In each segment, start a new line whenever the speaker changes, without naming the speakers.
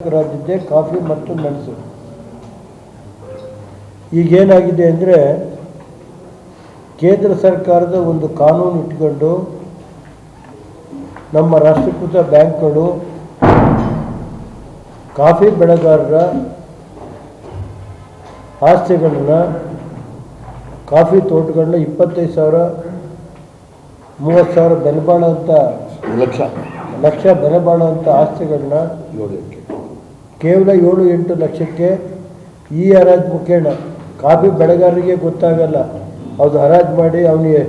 ರಾಜ್ಯದ್ದೇ coffee ಮತ್ತು ಮೆಣಸು. ಈಗೇನಾಗಿದೆ ಅಂದರೆ ಕೇಂದ್ರ ಸರ್ಕಾರದ ಒಂದು ಕಾನೂನು ಇಟ್ಕೊಂಡು ನಮ್ಮ ರಾಷ್ಟ್ರೀಕೃತ ಬ್ಯಾಂಕ್ಗಳು ಕಾಫಿ ಬೆಳೆಗಾರರ ಆಸ್ತಿಗಳನ್ನ ಕಾಫಿ ತೋಟಗಳನ್ನ ಇಪ್ಪತ್ತೈದು ಸಾವಿರ ಮೂವತ್ತು ಸಾವಿರ ಬೆಲೆ ಅಂತ
ಲಕ್ಷ.
ಲಕ್ಷ ಬೆಲೆ ಅಂತ ಆಸ್ತಿಗಳನ್ನ
ಎಕರೆ
ಕೇವಲ ಏಳು ಎಂಟು ಲಕ್ಷಕ್ಕೆ ಈ ಹರಾಜು ಮುಖೇಣ ಕಾಫಿ ಬೆಳೆಗಾರರಿಗೆ ಗೊತ್ತಾಗಲ್ಲ. ಅದು ಹರಾಜು ಮಾಡಿ ಅವನಿಗೆ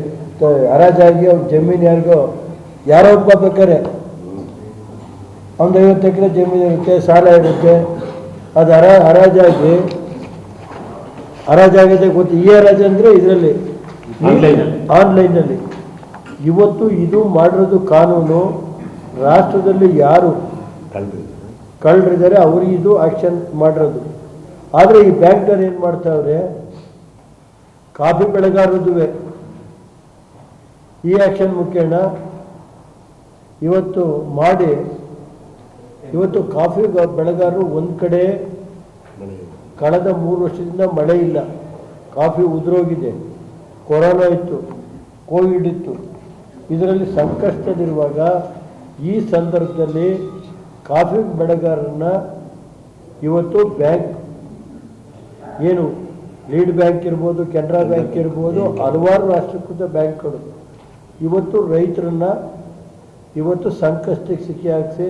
ಹರಾಜಾಗಿ ಅವ್ನ ಜಮೀನು ಯಾರಿಗೋ ಯಾರೋ ಒಬ್ಬ ಬೇಕಾರೆ ಒಂದು ಐವತ್ತು ಎಕರೆ ಜಮೀನು ಇರುತ್ತೆ ಸಾಲ ಇರುತ್ತೆ. ಅದು ಹರ ಹರಾಜಾಗಿ ಹರಾಜಾಗಿದೆ ಗೊತ್ತು ಈ ಹರಾಜು ಅಂದರೆ ಇದರಲ್ಲಿ. ಆನ್ಲೈನಲ್ಲಿ. ಇವತ್ತು ಇದು ಮಾಡಿರೋದು ಕಾನೂನು ರಾಷ್ಟ್ರದಲ್ಲಿ ಯಾರು ಕಳ್ಳರಿದ್ದಾರೆ, ಅವ್ರಿಗೆ ಇದು ಆಕ್ಷನ್ ಮಾಡಿರೋದು. ಆದರೆ ಈ ಬ್ಯಾಂಕ್ನವ್ರು ಏನು ಮಾಡ್ತಾವ್ರೆ ಕಾಫಿ ಬೆಳೆಗಾರದುವೆ ಈ ಆಕ್ಷನ್ ಮುಖೇನ ಇವತ್ತು ಮಾಡಿ, ಇವತ್ತು ಕಾಫಿ ಬೆಳೆಗಾರರು ಒಂದು ಕಡೆ ಕಳೆದ ಮೂರು ವರ್ಷದಿಂದ ಮಳೆ ಇಲ್ಲ. ಕಾಫಿ ಉದುರೋಗಿದೆ. ಕೊರೋನಾ ಇತ್ತು, ಕೋವಿಡ್ ಇತ್ತು. ಇದರಲ್ಲಿ ಸಂಕಷ್ಟದಲ್ಲಿರುವಾಗ ಈ ಸಂದರ್ಭದಲ್ಲಿ ಕಾಫಿ ಬೆಳೆಗಾರರನ್ನ ಇವತ್ತು ಬ್ಯಾಂಕ್ ಏನು ಲೀಡ್ ಬ್ಯಾಂಕ್ ಇರ್ಬೋದು ಕೆನರಾ ಬ್ಯಾಂಕ್ ಇರ್ಬೋದು ಹಲವಾರು ರಾಷ್ಟ್ರೀಕೃತ ಬ್ಯಾಂಕ್ಗಳು. ಇವತ್ತು ರೈತರನ್ನ ಇವತ್ತು ಸಂಕಷ್ಟಕ್ಕೆ ಸಿಕ್ಕಿ ಹಾಕಿಸಿ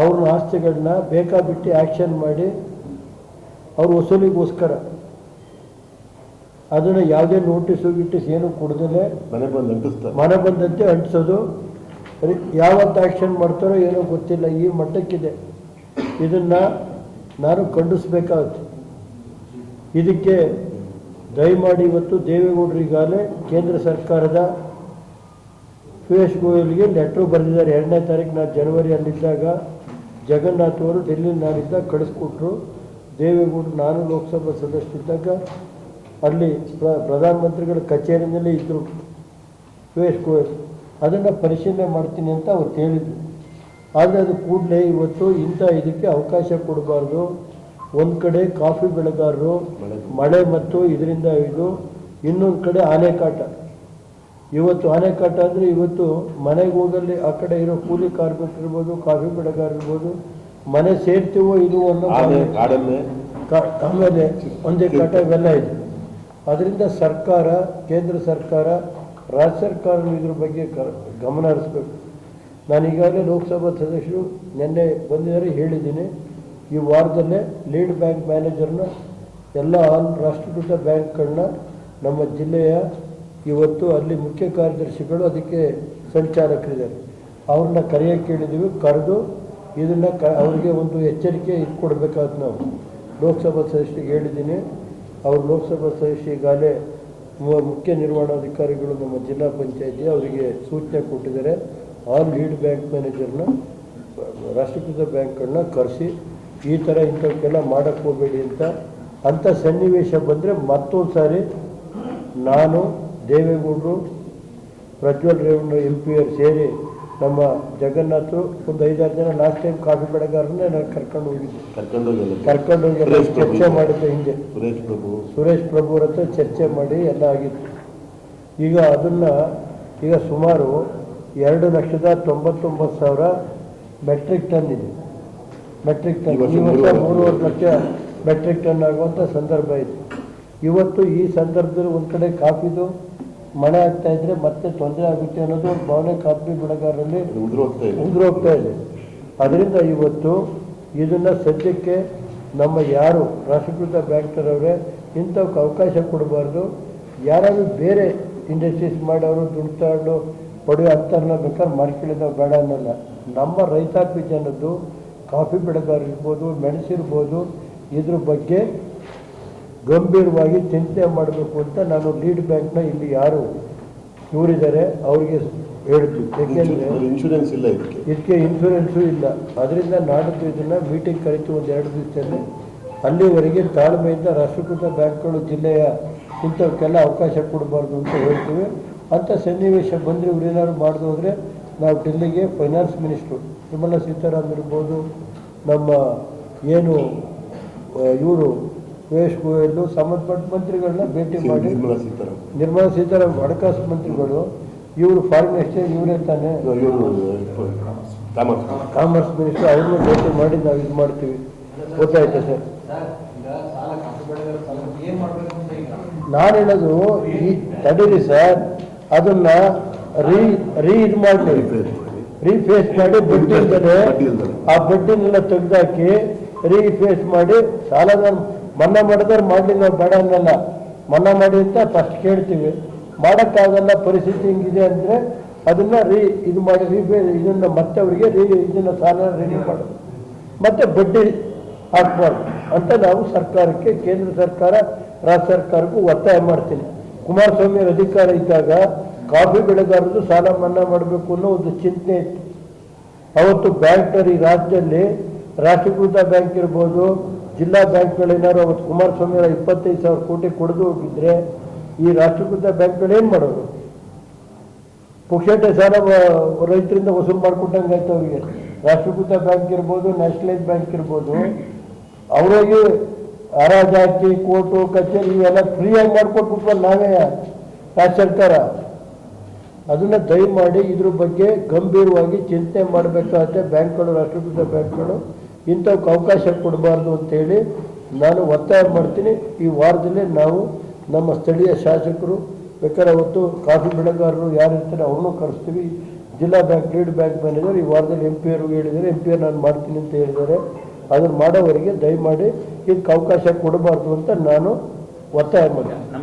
ಅವ್ರ ಆಸ್ತಿಗಳನ್ನ ಬೇಕಾಬಿಟ್ಟು ಆ್ಯಕ್ಷನ್ ಮಾಡಿ ಅವ್ರ ವಸೂಲಿಗೋಸ್ಕರ. ಅದನ್ನು ಯಾವುದೇ ನೋಟಿಸು ಗಿಟ್ಟಿಸ್ ಏನು ಕೊಡ್ದಲೆ
ಮನೆ ಬಂದು ಅಂಟಿಸ್ತಾರೆ.
ಮನೆ ಬಂದಂತೆ ಅಂಟಿಸೋದು. ರಿ- ಯಾವತ್ತು ಆ್ಯಕ್ಷನ್ ಮಾಡ್ತಾರೋ ಏನೋ ಗೊತ್ತಿಲ್ಲ, ಈ ಮಟ್ಟಕ್ಕಿದೆ. ಇದನ್ನು ನಾನು ಖಂಡಿಸ್ಬೇಕಾಗುತ್ತೆ. ಇದಕ್ಕೆ ದಯಮಾಡಿ ಇವತ್ತು ದೇವೇಗೌಡರಿಗಾಗಲೇ ಕೇಂದ್ರ ಸರ್ಕಾರದ ಪಿಯೂಷ್ ಗೋಯಲ್ಗೆ ಲೆಟ್ರು ಬರೆದಿದ್ದಾರೆ. ಎರಡನೇ ತಾರೀಕು ನಾನು ಜನವರಿಯಲ್ಲಿದ್ದಾಗ ಜಗನ್ನಾಥ್ ಅವರು ಡೆಲ್ಲಿ ನಾನಿದ್ದಾಗ ಕಳಿಸ್ಕೊಟ್ರು. ದೇವೇಗೌಡರು ನಾನು ಲೋಕಸಭಾ ಸದಸ್ಯರಿದ್ದಾಗ ಅಲ್ಲಿ ಪ್ರ- ಪ್ರಧಾನಮಂತ್ರಿಗಳ ಕಚೇರಿನಲ್ಲೇ ಇದ್ದರು ಪಿಯೂಷ್ ಗೋಯಲ್. ಅದನ್ನು ಪರಿಶೀಲನೆ ಮಾಡ್ತೀನಿ ಅಂತ ಅವ್ರು ಹೇಳಿದ್ರು ಆದರೆ ಅದು ಕೂಡಲೇ ಇವತ್ತು ಇಂಥ ಇದಕ್ಕೆ ಅವಕಾಶ ಕೊಡಬಾರ್ದು. ಒಂದು ಕಡೆ ಕಾಫಿ ಬೆಳೆಗಾರರು
ಮಳೆ.
ಮತ್ತು ಇದರಿಂದ ಇದು ಇನ್ನೊಂದು ಕಡೆ ಆನೆಕಾಟ. ಇವತ್ತು ಆನೆಕಾಟ ಅಂದರೆ ಇವತ್ತು ಮನೆಗೆ ಹೋಗಲ್ಲಿ ಆ ಕಡೆ ಇರೋ ಕೂಲಿ ಕಾರ್ಮಿಕರಿರ್ಬೋದು ಕಾಫಿ ಬೆಳೆಗಾರ ಇರ್ಬೋದು ಮನೆ ಸೇರ್ತೀವೋ ಇದು ಅನ್ನೋ ಆಮೇಲೆ ಒಂದೇ ಕಾಟ ಇವೆಲ್ಲ ಇದೆ. ಅದರಿಂದ ಸರ್ಕಾರ ಕೇಂದ್ರ ಸರ್ಕಾರ ರಾಜ್ಯ ಸರ್ಕಾರ ಇದ್ರ ಬಗ್ಗೆ ಗಮನ ಹರಿಸ್ಬೇಕು. ನಾನು ಈಗಾಗಲೇ ಲೋಕಸಭಾ ಸದಸ್ಯರು ನಿನ್ನೆ ಬಂದಿದ್ದಾರೆ, ಹೇಳಿದ್ದೀನಿ. ಈ ವಾರದಲ್ಲೇ ಲೀಡ್ ಬ್ಯಾಂಕ್ ಮ್ಯಾನೇಜರ್ನ ಎಲ್ಲ ಆಲ್ ರಾಷ್ಟ್ರೀಕೃತ ಬ್ಯಾಂಕ್ಗಳನ್ನ ನಮ್ಮ ಜಿಲ್ಲೆಯ ಇವತ್ತು ಅಲ್ಲಿ ಮುಖ್ಯ ಕಾರ್ಯದರ್ಶಿಗಳು ಅದಕ್ಕೆ ಸಂಚಾಲಕರಿದ್ದಾರೆ. ಅವ್ರನ್ನ ಕರೆಯೋಕ್ಕೆ ಕೇಳಿದ್ದೀವಿ, ಕರೆದು ಇದನ್ನು ಕ, ಅವರಿಗೆ ಒಂದು ಎಚ್ಚರಿಕೆ ಇದು ನಾವು. ಲೋಕಸಭಾ ಸದಸ್ಯರಿಗೆ ಹೇಳಿದ್ದೀನಿ. ಅವರು ಲೋಕಸಭಾ ಸದಸ್ಯ ಈಗಾಗಲೇ ಮುಖ್ಯ ನಿರ್ವಹಣಾಧಿಕಾರಿಗಳು ನಮ್ಮ ಜಿಲ್ಲಾ ಪಂಚಾಯತಿ ಅವರಿಗೆ ಸೂಚನೆ ಕೊಟ್ಟಿದ್ದಾರೆ. ಆಲ್ ಲೀಡ್ ಬ್ಯಾಂಕ್ ಮ್ಯಾನೇಜರ್ನ, ರಾಷ್ಟ್ರೀಕೃತ ಬ್ಯಾಂಕ್ಗಳನ್ನ ಕರೆಸಿ ಈ ಥರ ಇಂಥವಕ್ಕೆಲ್ಲ ಮಾಡೋಕ್ಕೆ ಹೋಗಬೇಡಿ ಅಂತ. ಅಂಥ ಸನ್ನಿವೇಶ ಬಂದರೆ ಮತ್ತೊಂದು ಸಾರಿ ನಾನು ದೇವೇಗೌಡರು, ಪ್ರಜ್ವಲ್ ರೇವಣ್ಣ ಎಂ ಪಿ ಸೇರಿ ನಮ್ಮ ಜಗನ್ನಾಥರು ಒಂದು ಐದಾರು ಜನ ಲಾಸ್ಟ್ ಟೈಮ್ ಕಾಫಿ ಬೆಳೆಗಾರನ್ನೇ ನಾನು ಕರ್ಕೊಂಡು ಹೋಗಿದ್ದೆ. ಕರ್ಕೊಂಡು ಹೋಗಿ. ಚರ್ಚೆ ಮಾಡಿದ್ದೆ ಹಿಂದೆ
ಸುರೇಶ್ ಪ್ರಭು.
ಸುರೇಶ್ ಪ್ರಭು ಹತ್ರ ಚರ್ಚೆ ಮಾಡಿ ಎಲ್ಲ ಆಗಿತ್ತು. ಈಗ ಅದನ್ನ ಈಗ ಸುಮಾರು ಎರಡು ಲಕ್ಷದ ತೊಂಬತ್ತೊಂಬತ್ತು ಸಾವಿರ ಮೆಟ್ರಿಕ್ ಟನ್ ಇದೆ. ಮೆಟ್ರಿಕ್ ಟನ್
ಈ ವರ್ಷ ಮೂರುವರೆ.
ಲಕ್ಷ ಮೆಟ್ರಿಕ್ ಟನ್ ಆಗುವಂಥ ಸಂದರ್ಭ ಇದೆ. ಇವತ್ತು ಈ ಸಂದರ್ಭದಲ್ಲಿ ಒಂದು ಕಡೆ ಕಾಫಿದು ಮಳೆ ಆಗ್ತಾ ಇದ್ರೆ ಮತ್ತೆ ತೊಂದರೆ ಆಗುತ್ತೆ ಅನ್ನೋದು ಒಂದು ಭಾವನೆ ಕಾಫಿ ಬೆಳೆಗಾರರಲ್ಲಿ
ಉದುರು ಹೋಗ್ತಾ ಇದೆ.
ಅದರಿಂದ ಇವತ್ತು ಇದನ್ನು ಸದ್ಯಕ್ಕೆ ನಮ್ಮ ಯಾರು ರಾಷ್ಟ್ರೀಕೃತ ಬ್ಯಾಂಕ್ನವರೇ ಇಂಥವಕ್ಕೆ ಅವಕಾಶ ಕೊಡಬಾರ್ದು. ಯಾರಾದರೂ ಬೇರೆ ಇಂಡಸ್ಟ್ರೀಸ್ ಮಾಡೋರು ದುಡ್ಡು ತಗೊಂಡು ಪಡೆಯೋ ಅಂಥವ್ರನ್ನ ಬೇಕಾದ್ರೆ ಮಾಡ್ಕೊಳ್ಳೋದು ಬೇಡ ಅನ್ನಲ್ಲ. ನಮ್ಮ ರೈತಾಪಿ ಜನದ್ದು ಕಾಫಿ ಬೆಳೆಗಾರ ಇರ್ಬೋದು ಮೆಣಸಿರ್ಬೋದು ಇದ್ರ ಬಗ್ಗೆ ಗಂಭೀರವಾಗಿ ಚಿಂತೆ ಮಾಡಬೇಕು ಅಂತ ನಾನು ಲೀಡ್ ಬ್ಯಾಂಕ್ನ ಇಲ್ಲಿ ಯಾರು ಇವರಿದ್ದಾರೆ ಅವರಿಗೆ ಹೇಳ್ತೀವಿ. ಯಾಕೆಂದರೆ
ಇನ್ಶೂರೆನ್ಸ್ ಇಲ್ಲ ಇದಕ್ಕೆ.
ಇದಕ್ಕೆ ಇನ್ಶೂರೆನ್ಸು ಇಲ್ಲ. ಅದರಿಂದ ನಾಡಿದ್ದು ಇದನ್ನು ಮೀಟಿಂಗ್ ಕರಿತು ಒಂದು ಎರಡು ದಿವಸದಲ್ಲಿ. ಅಲ್ಲಿವರೆಗೆ ತಾಳ್ಮೆಯಿಂದ ರಾಷ್ಟ್ರೀಕೃತ ಬ್ಯಾಂಕ್ಗಳು ಜಿಲ್ಲೆಯ ಇಂಥವಕ್ಕೆಲ್ಲ ಅವಕಾಶ ಕೊಡಬಾರ್ದು ಅಂತ ಹೇಳ್ತೀವಿ. ಅಂಥ ಸನ್ನಿವೇಶ ಬಂದರೆ ಇವ್ರೇನಾದ್ರು ಮಾಡ್ದು ಹೋದರೆ ನಾವು ಡೆಲ್ಲಿಗೆ ಫೈನಾನ್ಸ್ ಮಿನಿಸ್ಟ್ರು ನಿರ್ಮಲಾ ಸೀತಾರಾಮ್ ಇರ್ಬೋದು ನಮ್ಮ ಏನು ಇವರು ಪಿಯೂಷ್ ಗೋಯಲ್ ಸಂಬಂಧಪಟ್ಟ ಮಂತ್ರಿಗಳನ್ನ ಭೇಟಿ ಮಾಡಿ
ನಿರ್ಮಲಾ ಸೀತಾರಾಮನ್.
ನಿರ್ಮಲಾ ಸೀತಾರಾಮನ್ ಹಣಕಾಸು ಮಂತ್ರಿಗಳು ಇವರು ಫಾರಿನ್ ಎಕ್ಸ್ಚೇಂಜ್ ಇವರೇ ತಾನೆ.
ಕಾಮರ್ಸ್.
ಮಿನಿಸ್ಟರ್ ಅವ್ರನ್ನೂ ಭೇಟಿ ಮಾಡಿ ನಾವು ಇದು ಮಾಡ್ತೀವಿ. ಗೊತ್ತಾಯ್ತಾ ಸರ್? ನಾನು ಹೇಳೋದು ಈ ತಡೀರಿ ಸರ್ ಅದನ್ನ ರೀ ರೀ ಇದು ಮಾಡ್ತೀವಿ. ರೀಫೇಸ್ ಮಾಡಿ ಬಡ್ಡಿ. ಆ ಬಡ್ಡಿನೆಲ್ಲ ತೆಗೆದಾಕಿ ರೀಫೇಸ್ ಮಾಡಿ ಸಾಲದ ಮನ್ನಾ ಮಾಡಿದ್ರೆ ಮಾಡಲಿ ನಾವು ಬೇಡ ಅನ್ನಲ್ಲ. ಮನ್ನಾ ಮಾಡಿ ಅಂತ ಫಸ್ಟ್ ಕೇಳ್ತೀವಿ. ಮಾಡೋಕ್ಕಾಗಲ್ಲ ಪರಿಸ್ಥಿತಿ ಹಿಂಗಿದೆ ಅಂದರೆ ಅದನ್ನು ರೀ ಇದು ಮಾಡಿ ರೀಬೇ ಇದನ್ನು ಮತ್ತೆ ಅವರಿಗೆ ರೀ ಇದನ್ನ ಸಾಲ ರೆಡಿ ಮಾಡೋದು ಮತ್ತೆ ಬಡ್ಡಿ ಹಾಕ್ಬಾರ್ದು. ಅಂತ ನಾವು ಸರ್ಕಾರಕ್ಕೆ, ಕೇಂದ್ರ ಸರ್ಕಾರ, ರಾಜ್ಯ ಸರ್ಕಾರಕ್ಕೂ ಒತ್ತಾಯ ಮಾಡ್ತೀನಿ. ಕುಮಾರಸ್ವಾಮಿ ಅಧಿಕಾರ ಇದ್ದಾಗ ಕಾಫಿ ಬೆಳೆಗಾರರು ಸಾಲ ಮನ್ನಾ ಮಾಡಬೇಕು ಅನ್ನೋ ಒಂದು ಚಿಂತನೆ ಇತ್ತು. ಅವತ್ತು ಬ್ಯಾಂಕ್ನಲ್ಲಿ ರಾಜ್ಯದಲ್ಲಿ ರಾಷ್ಟ್ರೀಕೃತ ಬ್ಯಾಂಕ್ ಇರ್ಬೋದು ಜಿಲ್ಲಾ ಬ್ಯಾಂಕ್ಗಳೇನಾದ್ರು ಅವತ್ತು ಕುಮಾರಸ್ವಾಮಿ ಅವರ ಇಪ್ಪತ್ತೈದು ಸಾವಿರ ಕೋಟಿ ಕೊಡದು ಹೋಗಿದ್ರೆ ಈ ರಾಷ್ಟ್ರೀಕೃತ ಬ್ಯಾಂಕ್ಗಳು ಏನು ಮಾಡೋರು ಪುಕ್ಷಟೆ ಸಾಲ ರೈತರಿಂದ ವಸೂಲು ಮಾಡ್ಕೊಟ್ಟಂಗೆ ಆಯ್ತು ಅವರಿಗೆ. ರಾಷ್ಟ್ರೀಕೃತ ಬ್ಯಾಂಕ್ ಇರ್ಬೋದು, ನ್ಯಾಷನಲೈಸ್ ಬ್ಯಾಂಕ್ ಇರ್ಬೋದು. ಅವರಿಗೆ ಅರಾಜಾಕಿ ಕೋರ್ಟು ಕಚೇರಿ ಇವೆಲ್ಲ ಫ್ರೀಯಾಗಿ ಮಾಡಿಕೊಟ್ಬಿಟ್ವಲ್ಲ ನಾವೇ ರಾಜ್ಯ ಸರ್ಕಾರ. ಅದನ್ನ ದಯಮಾಡಿ ಇದ್ರ ಬಗ್ಗೆ ಗಂಭೀರವಾಗಿ ಚಿಂತೆ ಮಾಡಬೇಕಾಗುತ್ತೆ ಬ್ಯಾಂಕ್ಗಳು, ರಾಷ್ಟ್ರೀಕೃತ ಬ್ಯಾಂಕ್ಗಳು. ಇಂಥವಕ್ಕೆ ಅವಕಾಶ ಕೊಡಬಾರ್ದು ಅಂತೇಳಿ ನಾನು ಒತ್ತಾಯ ಮಾಡ್ತೀನಿ. ಈ ವಾರದಲ್ಲಿ ನಾವು ನಮ್ಮ ಸ್ಥಳೀಯ ಶಾಸಕರು, ಬೇಕಾದ್ರೆ ಅವತ್ತು ಕಾಫಿ ಬೆಳೆಗಾರರು ಯಾರು ಇರ್ತಾರೆ ಅವ್ರನ್ನೂ ಕರೆಸ್ತೀವಿ. ಜಿಲ್ಲಾ ಬ್ಯಾಂಕ್, ಲೀಡ್ ಬ್ಯಾಂಕ್ ಮ್ಯಾನೇಜರ್ ಈ ವಾರದಲ್ಲಿ ಎಂ ಪಿ ಅವ್ರಿಗೆ ಹೇಳಿದ್ದಾರೆ. ಎಂ ಪಿ ನಾನು ಮಾಡ್ತೀನಿ ಅಂತ ಹೇಳಿದ್ದಾರೆ. ಅದನ್ನು ಮಾಡೋವರಿಗೆ ದಯಮಾಡಿ ಇದಕ್ಕೆ ಅವಕಾಶ ಕೊಡಬಾರ್ದು ಅಂತ ನಾನು ಒತ್ತಾಯ ಮಾಡ್ತೀನಿ.